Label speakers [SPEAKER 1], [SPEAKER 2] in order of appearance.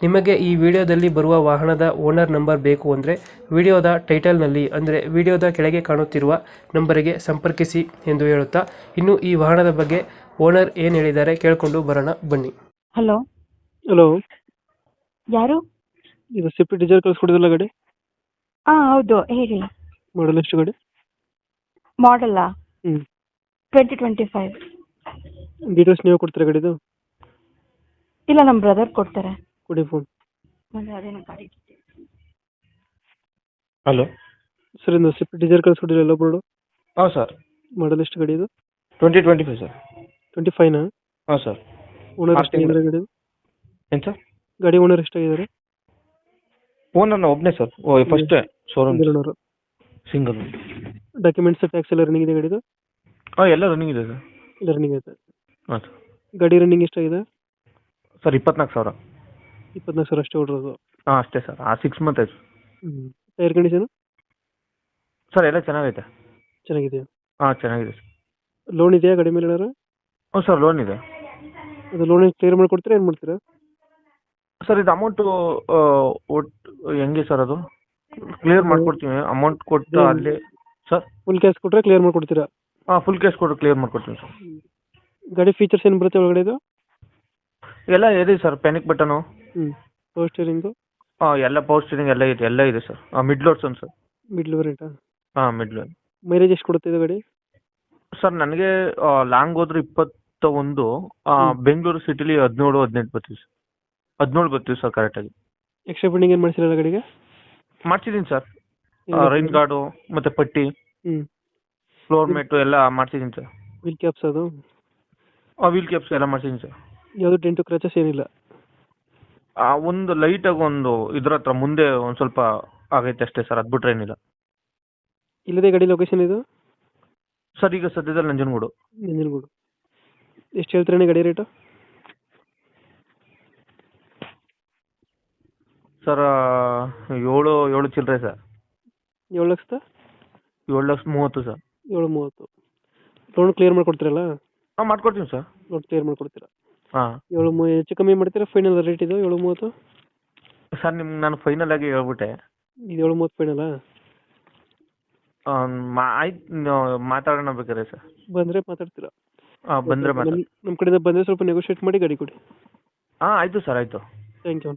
[SPEAKER 1] ನಿಮಗೆ ಈ ವಿಡಿಯೋದಲ್ಲಿ ಬರುವ ವಾಹನದ ಓನರ್ ನಂಬರ್ ಬೇಕು ಅಂದರೆ ವಿಡಿಯೋದ ಟೈಟಲ್ನಲ್ಲಿ ಅಂದರೆ ವಿಡಿಯೋದ ಕೆಳಗೆ ಕಾಣುತ್ತಿರುವ ನಂಬರಿಗೆ ಸಂಪರ್ಕಿಸಿ ಎಂದು ಹೇಳುತ್ತಾ ಇನ್ನು ಈ ವಾಹನದ ಬಗ್ಗೆ ಓನರ್ ಏನು ಹೇಳಿದ್ದಾರೆ ಕೇಳಿಕೊಂಡು ಬರೋಣ ಬನ್ನಿ.
[SPEAKER 2] ಹಲೋ.
[SPEAKER 1] ಹಲೋ.
[SPEAKER 2] ಯಾರು?
[SPEAKER 1] ಇದು ಸಿಪ್ಪಿ ಡೀಸೆಲ್ ಕಳಿಸ್ಕೊಡಿದ್ರಲ್ಲ ಗಾಡಿ?
[SPEAKER 2] ಹಾಂ ಹೌದು ಹೇಳಿ.
[SPEAKER 1] ಮಾಡಲ್ ಎಷ್ಟು ಗಾಡಿ?
[SPEAKER 2] ಮಾಡಲ್ಲ
[SPEAKER 1] ಹ್ಞೂ
[SPEAKER 2] ಟ್ವೆಂಟಿ ಟ್ವೆಂಟಿ ಫೈವ್
[SPEAKER 1] ಡೀಟೇಲ್ಸ್ ನೀವು ಕೊಡ್ತೀರಾ ಗಾಡಿದು?
[SPEAKER 2] ಇಲ್ಲ ನಮ್ಮ ಬ್ರದರ್ ಕೊಡ್ತಾರೆ.
[SPEAKER 1] ಕೊಡಿ ಫೋನ್
[SPEAKER 3] ಹಲೋ
[SPEAKER 1] ಸರ್ ಇದು ಡಿಸೈರ್ ಡೀಸೆಲ್ ಎಲ್ಲ ಬೋರ್ಡು
[SPEAKER 3] ಹಾಂ ಸರ್
[SPEAKER 1] ಮಾಡಲ್ ಎಷ್ಟು ಗಾಡಿ ಇದು?
[SPEAKER 3] Twenty twenty five sir
[SPEAKER 1] twenty ಫೈವ್ನಾ
[SPEAKER 3] ಹಾಂ ಸರ್
[SPEAKER 1] ಓನರ್
[SPEAKER 3] ಆ
[SPEAKER 1] ಎಷ್ಟಾಗಿದ್ದಾರೆ ಗಾಡಿ
[SPEAKER 3] ಏನು ಸರ್
[SPEAKER 1] ಗಾಡಿ ಓನರ್ ಎಷ್ಟಾಗಿದ್ದಾರೆ?
[SPEAKER 3] ಓನರ್ ಒಬ್ಬನೇ sir oh first showroom
[SPEAKER 1] owner
[SPEAKER 3] single
[SPEAKER 1] documents tax ಎಲ್ಲ ರನ್ನಿಂಗ್ ಇದೆ ಗಾಡಿದು
[SPEAKER 3] ಹಾಂ ಎಲ್ಲ ರನ್ನಿಂಗ್ ಇದೆ ಸರ್
[SPEAKER 1] ಎಲ್ಲ ರನ್ನಿಂಗ್ ಐತೆ.
[SPEAKER 3] ಹಾಂ ಸರ್
[SPEAKER 1] ಗಾಡಿ ರನ್ನಿಂಗ್ ಎಷ್ಟಾಗಿದೆ?
[SPEAKER 3] ಸರ್ ಇಪ್ಪತ್ನಾಲ್ಕು ಸಾವಿರ.
[SPEAKER 1] ಇಪ್ಪತ್ನಾಲ್ಕು ಸಾವಿರ ಅಷ್ಟೇ ಹೊಡ್ರೋದು.
[SPEAKER 3] ಹಾಂ ಅಷ್ಟೇ ಸರ್ ಆ ಸಿಕ್ಸ್ ಮಂತ್ ಆಯ್ತು.
[SPEAKER 1] ಹ್ಞೂ ಟೈರ್ ಕಂಡೀಷನ್
[SPEAKER 3] ಸರ್ ಎಲ್ಲ ಚೆನ್ನಾಗೈತೆ.
[SPEAKER 1] ಚೆನ್ನಾಗಿದೆಯಾ?
[SPEAKER 3] ಹಾಂ ಚೆನ್ನಾಗಿದೆ ಸರ್
[SPEAKER 1] ಲೋನ್ ಇದೆಯಾ ಗಾಡಿ ಮೇಲೆ ಏನಾರು
[SPEAKER 3] ಹ್ಞೂ ಸರ್ ಲೋನ್ ಇದೆ.
[SPEAKER 1] ಅದು ಲೋನ್ ಕ್ಲಿಯರ್ ಮಾಡ್ಕೊಡ್ತೀರಾ ಏನು ಮಾಡ್ತೀರಾ?
[SPEAKER 3] ಸರ್ ಇದು ಅಮೌಂಟು ಒಟ್ಟು ಹೆಂಗೆ ಸರ್ ಅದು? ಕ್ಲಿಯರ್ ಮಾಡ್ಕೊಡ್ತೀವಿ ಅಮೌಂಟ್ ಕೊಟ್ಟು. ಅಲ್ಲಿ ಸರ್
[SPEAKER 1] ಫುಲ್ ಕ್ಯಾಶ್ ಕೊಟ್ಟರೆ ಕ್ಲಿಯರ್ ಮಾಡ್ಕೊಡ್ತೀರಾ?
[SPEAKER 3] ಹಾಂ ಫುಲ್ ಕ್ಯಾಶ್ ಕೊಟ್ಟು ಕ್ಲಿಯರ್ ಮಾಡ್ಕೊಡ್ತೀನಿ ಸರ್
[SPEAKER 1] ಗಾಡಿ ಫೀಚರ್ಸ್ ಏನು ಬರುತ್ತೆ ಒಳಗಡೆ ಇದು?
[SPEAKER 3] ಎಲ್ಲ ಇದೆ ಸರ್ ಪ್ಯಾನಿಕ್ ಬಟನು
[SPEAKER 1] ಹ್ಞೂ ಪವರ್ ಸ್ಟೇರಿಂಗು
[SPEAKER 3] ಹಾಂ ಎಲ್ಲ ಪವರ್ ಸ್ಟೀರಿಂಗ್ ಎಲ್ಲ ಇದೆ ಎಲ್ಲ ಇದೆ ಸರ್ ಮಿಡ್ ಲೋಡ್ಸ್ ಒಂದು ಸರ್
[SPEAKER 1] ಮಿಡ್ಲ್ ವೇರಿಯಂಟಾ
[SPEAKER 3] ಹಾಂ ಮಿಡ್ ಲೋಡ್
[SPEAKER 1] ಮೈಲೇಜ್ ಎಷ್ಟು ಕೊಡುತ್ತೆ ಇದು ಗಾಡಿ?
[SPEAKER 3] ಸರ್ ನನಗೆ ಲಾಂಗ್ ಹೋದ್ರೆ ಇಪ್ಪತ್ತ ಒಂದು. ಬೆಂಗಳೂರು ಸಿಟಿಲಿ ಹದಿನೇಳು ಹದಿನೆಂಟು ಬರ್ತೀವಿ ಸರ್ ಹದಿನೇಳು ಬರ್ತೀವಿ ಸರ್ ಕರೆಕ್ಟಾಗಿ
[SPEAKER 1] ಎಕ್ಸ್ಟ್ರಾ ಬಿಲ್ಡಿಂಗ್ ಏನು ಮಾಡಿಸಿರಲ್ಲ ಗಾಡಿಗೆ?
[SPEAKER 3] ಮಾಡ್ಸಿದ್ದೀನಿ ಸರ್ ರೈನ್ ಗಾರ್ಡು ಮತ್ತೆ ಪಟ್ಟಿ.
[SPEAKER 1] ಹ್ಞೂ
[SPEAKER 3] ಫ್ಲೋರ್ ಮ್ಯಾಟು ಎಲ್ಲ ಮಾಡ್ಸಿದ್ದೀನಿ ಸರ್
[SPEAKER 1] ವೀಲ್ ಕ್ಯಾಪ್ಸ್ ಅದು?
[SPEAKER 3] ಆ ವೀಲ್ ಕ್ಯಾಪ್ಸ್ ಎಲ್ಲ ಮಾಡ್ಸಿದ್ದೀನಿ ಸರ್
[SPEAKER 1] ಯಾವುದು ಡೆಂಟು ಕ್ರಚಸ್ ಏನಿಲ್ಲ.
[SPEAKER 3] ಆ, ಒಂದು ಲೈಟಾಗಿ ಒಂದು ಇದ್ರ ಹತ್ರ ಮುಂದೆ ಒಂದು ಸ್ವಲ್ಪ ಆಗೈತೆ ಅಷ್ಟೇ ಸರ್ ಅದು ಬಿಟ್ರೆ ಏನಿಲ್ಲ.
[SPEAKER 1] ಇಲ್ಲದೆ ಗಾಡಿ ಲೊಕೇಶನ್ ಇದು?
[SPEAKER 3] ಸರ್ ಈಗ ಸದ್ಯದಲ್ಲಿ ನಂಜನಗೂಡು.
[SPEAKER 1] ನಂಜನಗೂಡು. ಎಷ್ಟು ಹೇಳ್ತೀರಣ್ಣ ಗಾಡಿ ರೇಟು
[SPEAKER 3] ಸರ್ ಏಳು ಏಳು ಚಿಲ್ಲರೆ ಸರ್
[SPEAKER 1] ಏಳು ಲಕ್ಷದ?
[SPEAKER 3] ಏಳು ಲಕ್ಷ ಮೂವತ್ತು ಸರ್
[SPEAKER 1] ಏಳು ಮೂವತ್ತು. ಲೋನ್ ಕ್ಲಿಯರ್ ಮಾಡ್ಕೊಡ್ತೀರಲ್ಲ?
[SPEAKER 3] ಹಾಂ ಮಾಡ್ಕೊಡ್ತೀನಿ ಸರ್
[SPEAKER 1] ಲೋನ್ ಕ್ಲಿಯರ್ ಮಾಡ್ಕೊಡ್ತೀರಾ?
[SPEAKER 3] ಹಾಂ.
[SPEAKER 1] ಏಳು ಮೂ ಹೆಚ್ಚು ಕಮ್ಮಿ ಮಾಡ್ತೀರಾ? ಫೈನಲ್ ರೇಟ್ ಇದು ಏಳು ಮೂವತ್ತು?
[SPEAKER 3] ಸರ್ ನಿಮ್ಗೆ ನಾನು ಫೈನಲ್ ಆಗಿ ಹೇಳ್ಬಿಟ್ಟೆ.
[SPEAKER 1] ಇದು ಏಳು ಮೂವತ್ತು ಫೈನಲ್ಲ
[SPEAKER 3] ಆಯ್ತು ಮಾತಾಡೋಣ ಬೇಕಾದ್ರೆ ಸರ್.
[SPEAKER 1] ಬಂದ್ರೆ ಮಾತಾಡ್ತೀರಾ?
[SPEAKER 3] ಹಾಂ ಬಂದರೆ ಮಾತಾಡಿ
[SPEAKER 1] ನಮ್ಮ ಕಡೆಯಿಂದ ಬಂದ್ರೆ ಸ್ವಲ್ಪ ನೆಗೋಷಿಯೇಟ್ ಮಾಡಿ ಗಾಡಿ ಕೊಡಿ.
[SPEAKER 3] ಹಾಂ ಆಯಿತು ಸರ್ ಆಯಿತು.
[SPEAKER 1] Thank you